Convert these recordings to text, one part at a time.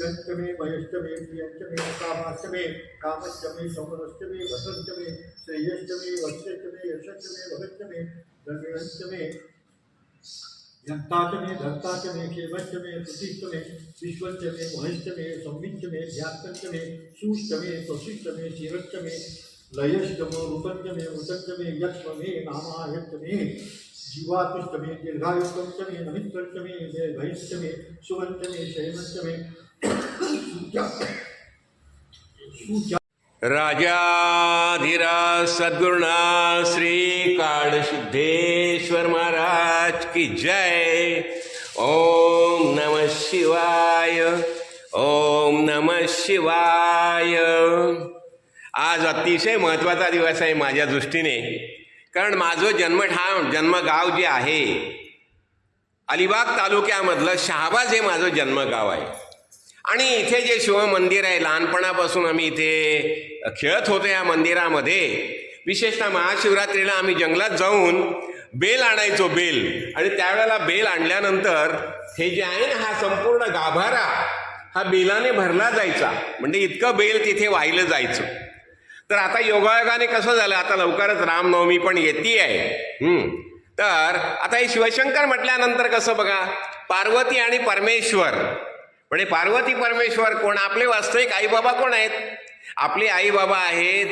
चंच वयस्तमे वयश्च मे कामस्तमे समरस्तमे वसंतमे मे कामश्च यशस्तमे समरश्च धर्मस्तमे यंतातमे धर्तातमे केवस्तमे मे विश्वस्तमे मे यशश्च मे भगश्च मे शिरस्तमे लयस्तमो यंताच मे धर्ताच मे रूपंचमे मृतंचमे यक्ष्ममे नामायष्टमे जीवातिष्टमे दीर्घायुक्तमे नमित्रष्टमे भैष्टमे सुवंचमे शयनष्टमे सुचा सुचा राजाधिराज सद्गुरुनाथ श्री काळसिद्धेश्वर महाराज की जय। ओम नम शिवाय। ओम नम शिवाय। आज अतिशय महत्त्वाचा दिवस आहे माझ्या दृष्टीने। कारण माझं जन्मठाण जन्मगाव जे आहे अलिबाग तालुक्यामधलं शहाबाज हे माझं जन्मगाव आहे. आणि इथे जे शिवमंदिर आहे लहानपणापासून आम्ही इथे खेळत होतो या मंदिरामध्ये. विशेषतः महाशिवरात्रीला आम्ही जंगलात जाऊन बेल आणायचो बेल. आणि त्यावेळेला बेल आणल्यानंतर हे जे आहे ना हा संपूर्ण गाभारा हा बेलाने भरला जायचा. म्हणजे इतकं बेल तिथे वाहिलं जायचं. तर आता योगायोगाने कसं झालं? आता लवकरच रामनवमी पण येते आहे तर आता हे शिवशंकर म्हटल्यानंतर कसं बघा? पार्वती आणि परमेश्वर. म्हणजे पार्वती परमेश्वर कोण? आपले वास्तविक आईबाबा कोण आहेत? आपले आईबाबा आहेत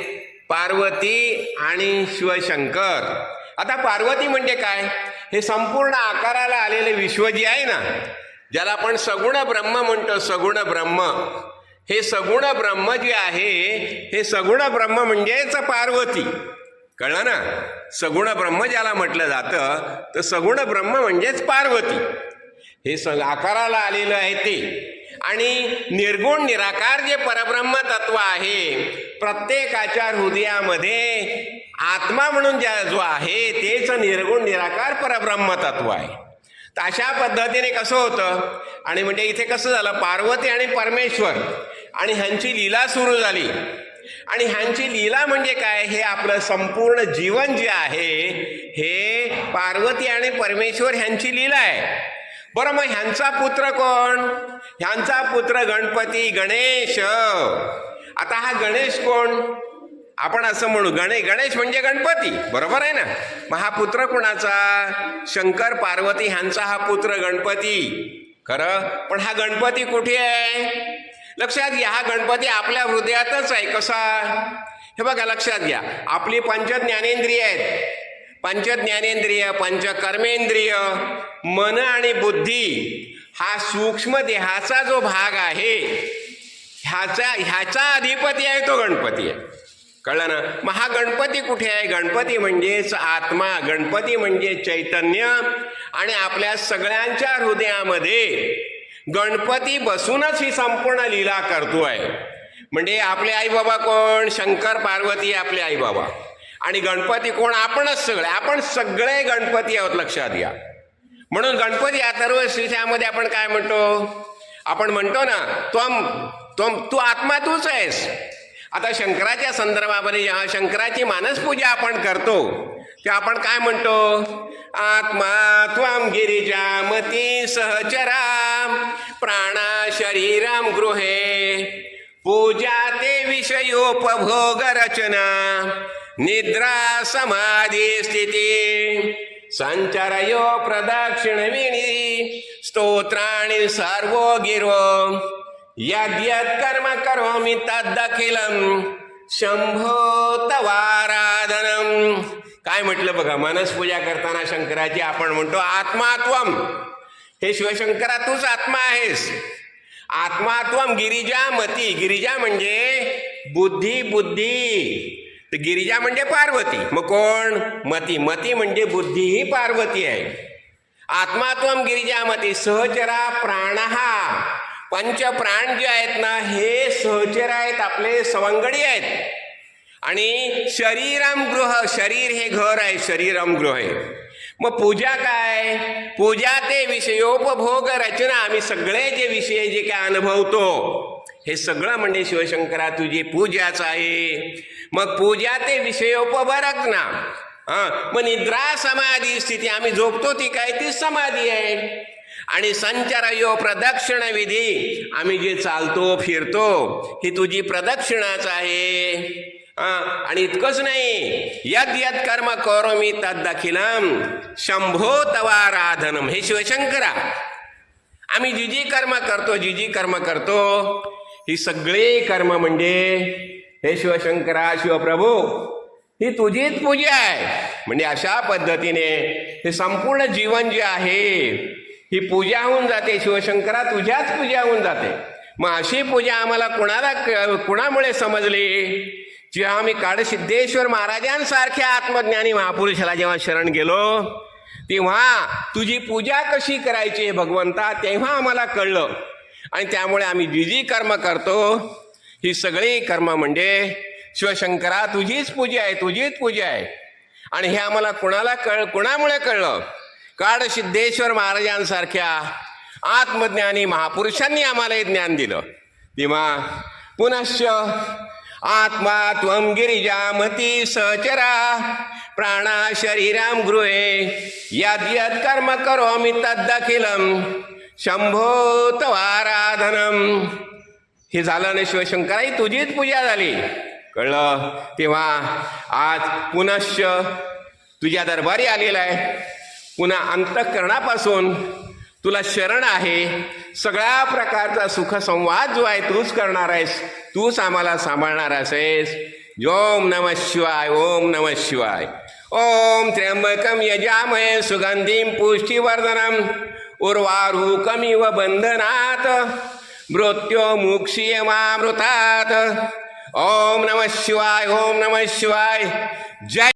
पार्वती आणि शिवशंकर. आता पार्वती म्हणजे काय? हे संपूर्ण आकाराला आलेले विश्व जे आहे ना ज्याला आपण सगुण ब्रह्म म्हणतो सगुण ब्रह्म. हे सगुण ब्रह्म जे आहे हे सगुण ब्रह्म म्हणजेच पार्वती. कळलं ना? सगुण ब्रह्म ज्याला म्हटलं जातं तर सगुण ब्रह्म म्हणजेच पार्वती. हे स आकाराला आलेलं आहे ते. आणि निर्गुण निराकार जे परब्रह्म तत्व आहे प्रत्येकाच्या हृदयामध्ये आत्मा म्हणून ज्या जो आहे तेच निर्गुण निराकार परब्रह्म तत्व आहे. तर अशा पद्धतीने कसं होतं? आणि म्हणजे इथे कसं झालं? पार्वती आणि परमेश्वर. आणि ह्यांची लीला सुरू झाली. आणि ह्यांची लीला म्हणजे काय? हे आपलं संपूर्ण जीवन जे आहे हे पार्वती आणि परमेश्वर ह्यांची लीला आहे. बरं मग ह्यांचा पुत्र कोण? ह्यांचा पुत्र गणपती गणेश. आता हा गणेश कोण? आपण असं म्हणू गणे गणेश म्हणजे गणपती. बरोबर आहे ना? मग हा पुत्र कोणाचा? शंकर पार्वती ह्यांचा हा पुत्र गणपती. खरं? पण हा गणपती कुठे आहे? लक्षात घ्या हा गणपती आपल्या हृदयातच आहे कसा? हे बघा लक्षात घ्या. आपली पंच ज्ञानेंद्रिय आहेत. पंच ज्ञानेंद्रिय पंच कर्मेंद्रिय मन आणि बुद्धी हा सूक्ष्म देहाचा जो भाग आहे ह्याचा ह्याचा अधिपती आहे तो गणपती आहे. कळलं ना? मग हा गणपती कुठे आहे? गणपती म्हणजेच आत्मा गणपती म्हणजे चैतन्य आणि आपल्या सगळ्यांच्या हृदयामध्ये गणपती बसूनच ही संपूर्ण लीला करतोय म्हणजे आपले आईबाबा कोण? शंकर पार्वती आपले आईबाबा. आणि गणपती कोण? आपणच सगळे. आपण सगळे गणपती आहोत लक्षात घ्या. म्हणून गणपती अथर्व श्रीशामध्ये आपण काय म्हणतो? आपण म्हणतो ना त्वम त्वम तू आत्मा तूच आहेस. आता शंकराच्या संदर्भामध्ये जेव्हा शंकराची मानसपूजा आपण करतो तेव्हा आपण काय म्हणतो? आत्मा त्वम गिरिजा मती सहचरा. प्राणा शरीरम गृहे पूजा ते विषयोपभोग रचना निद्रा समाधी स्थिती संचरयो प्रदक्षिणविणी स्तोत्राणि सर्वो गिरो यद्यत् कर्म करोमि तद्दखिलं शंभो तवाराधनम. काय म्हटलं बघा मानसपूजा करताना शंकराची आपण म्हणतो आत्मात्वम. हे शिवशंकरा तूच आत्मा आहेस. आत्मात्वम गिरिजा मती. गिरिजा म्हणजे बुद्धी बुद्धी. तर गिरिजा म्हणजे पार्वती. मग कोण? मती. मती म्हणजे बुद्धी ही पार्वती आहे. आत्मात्वम गिरिजामती सहचरा प्राणहा. पंच प्राण जे आहेत ना हे सहचर आहेत आपले सवंगडी आहेत. आणि शरीरम गृह शरीर हे घर आहे शरीरम गृह आहे. मग पूजा काय? पूजा ते विषयोपभोग रचना. आम्ही सगळे जे विषय जे काय अनुभवतो हे सगळं म्हणजे शिवशंकरा तुझी पूजाच आहे. मग पूजा ते विषयोपभरक ना. मग निद्रा समाधी स्थिती आम्ही झोपतो ती काय? ती समाधी आहे. आणि संचारयो प्रदक्षिण विधी आम्ही जे चालतो फिरतो ही तुझी प्रदक्षिणाच आहे. आणि इतकंच नाही. यद यद कर्म करो मी तद दाखिलम शंभो तवाराधनम हे शिवशंकरा. आम्ही जी जी कर्म करतो जी जी कर्म करतो ही सगळी कर्म म्हणजे हे शिवशंकरा शिवप्रभू ही तुझीच पूजा आहे. म्हणजे अशा पद्धतीने हे संपूर्ण जीवन जे आहे ही पूजा होऊन जाते. शिवशंकरा तुझ्याच पूजा होऊन जाते. मग अशी पूजा आम्हाला कुणाला कुणामुळे समजली? जेव्हा आम्ही काळसिद्धेश्वर महाराजांसारख्या आत्मज्ञानी महापुरुषाला जेव्हा शरण गेलो तेव्हा तुझी पूजा कशी करायची हे भगवंता तेव्हा आम्हाला कळलं. आणि त्यामुळे आम्ही जी जी कर्म करतो ही सगळी कर्म म्हणजे शिवशंकरा तुझीच पूजा आहे तुझीच पूजा आहे. आणि हे आम्हाला कुणाला कळ कुणामुळे कळलं? काळ सिद्धेश्वर महाराजांसारख्या आत्मज्ञानी महापुरुषांनी आम्हाला हे ज्ञान दिलं. तेव्हा पुनश्च आत्मा त्वं गिरिजामती सहचरा प्राणा शरीराम गृहे। यद यद कर्म करोमि तद्दखिलम शंभो तवाराधनम हे झालं ना शिवशंकरा तुझीच पूजा झाली. कळलं? तेव्हा आज पुनश्च तुझ्या दरबारी आलेला आहे. पुन्हा अंतःकरणापासून तुला शरण आहे. सगळ्या प्रकारचा सुखसंवाद जो आहे तूच करणार आहेस. तूच आम्हाला सांभाळणार आहेस ओम नम शिवाय ओम नम शिवाय. ओम त्र्यंबकम यजामय सुगंधीम पुष्टिवर्धनम. उर्वारुकमिव बंधनात मृत्यो मुक्षीयमामृतात ओम नम शिवाय ओम नम शिवाय. जय